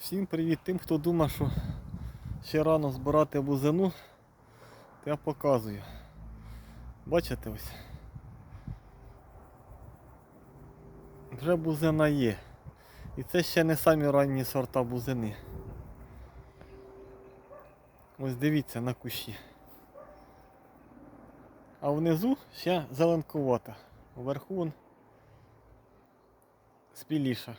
Всім привіт тим, хто думає, що ще рано збирати бузину, то я показую. Бачите ось? Вже бузина є. І це ще не самі ранні сорта бузини. Ось дивіться на кущі. А внизу ще зеленкувата. Вверху вон спіліша.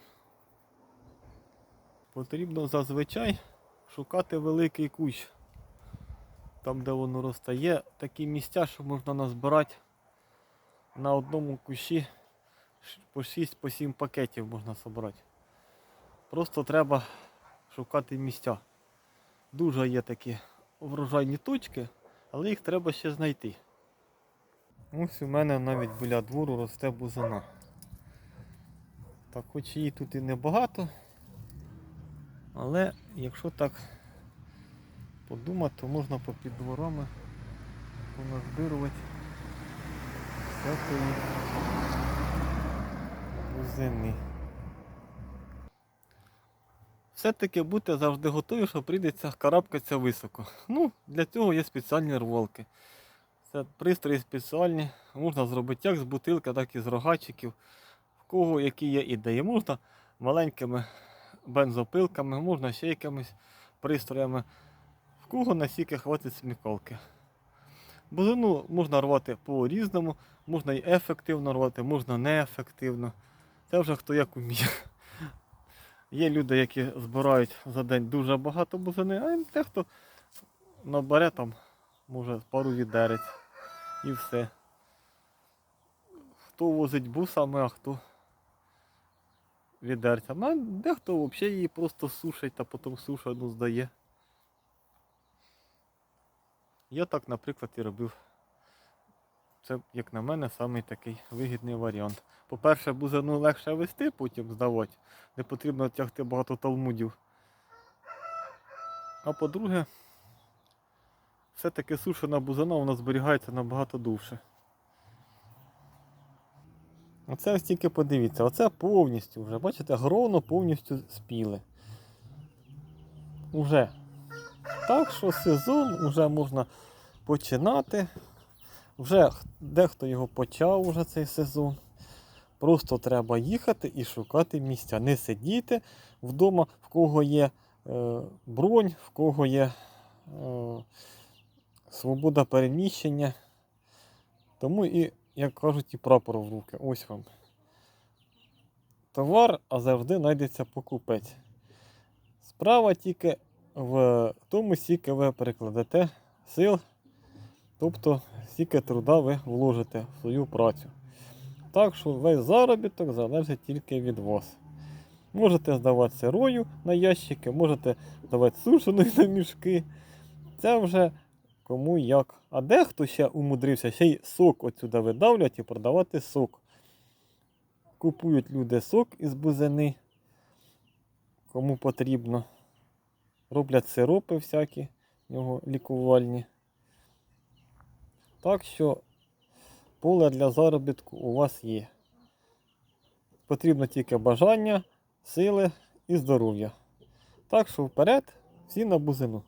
Потрібно зазвичай шукати великий кущ. Там, де воно росте. Є такі місця, що можна назбирати на одному кущі по 6-7 пакетів можна зібрати. Просто треба шукати місця. Дуже є такі врожайні точки, але їх треба ще знайти. Ось у мене навіть біля двору росте бузина. Так, хоч її тут і небагато, але якщо так подумати, то можна попід дворами поназбирувати всякої бузини. Все-таки будьте завжди готові, що прийдеться карабкатися високо. Ну, для цього є спеціальні рволки. Це пристрої спеціальні, можна зробити як з бутилки, так і з рогачиків. В кого які є ідеї. Можна маленькими бензопилками, можна ще якимись пристроями. В кого наскільки хватить сміколки. Бузину можна рвати по-різному, можна і ефективно рвати, можна неефективно. Це вже хто як уміє. Є люди, які збирають за день дуже багато бузини, а дехто набере там, може, пару відерець і все. Хто возить бусами, а хто відерцями. А дехто взагалі її просто сушить та потім сушану здає. Я так, наприклад, і робив. Це, як на мене, самий такий вигідний варіант. По-перше, бузину легше вести, потім здавати. Не потрібно тягти багато талмудів. А по-друге, все-таки сушена бузина вона зберігається набагато довше. Оце ось тільки подивіться, оце повністю вже, бачите, гроно повністю спіле. Уже. Так що сезон вже можна починати. Вже дехто його почав уже цей сезон. Просто треба їхати і шукати місця. Не сидіти вдома, в кого є е, бронь, в кого є е, свобода переміщення. Тому і, як кажуть, і прапор в руки. Ось вам. Товар, а завжди знайдеться покупець. Справа тільки в тому, скільки ви перекладете сил, тобто скільки труда ви вложите в свою працю. Так що весь заробіток залежить тільки від вас. Можете здавати сирою на ящики, можете здавати сушеною на мішки. Це вже кому як. А дехто ще умудрився, ще й сок отсюди видавлять і продавати сок. Купують люди сок із бузини, кому потрібно. Роблять сиропи всякі, нього лікувальні. Так що поле для заробітку у вас є. Потрібно тільки бажання, сили і здоров'я. Так що вперед, всі на бузину.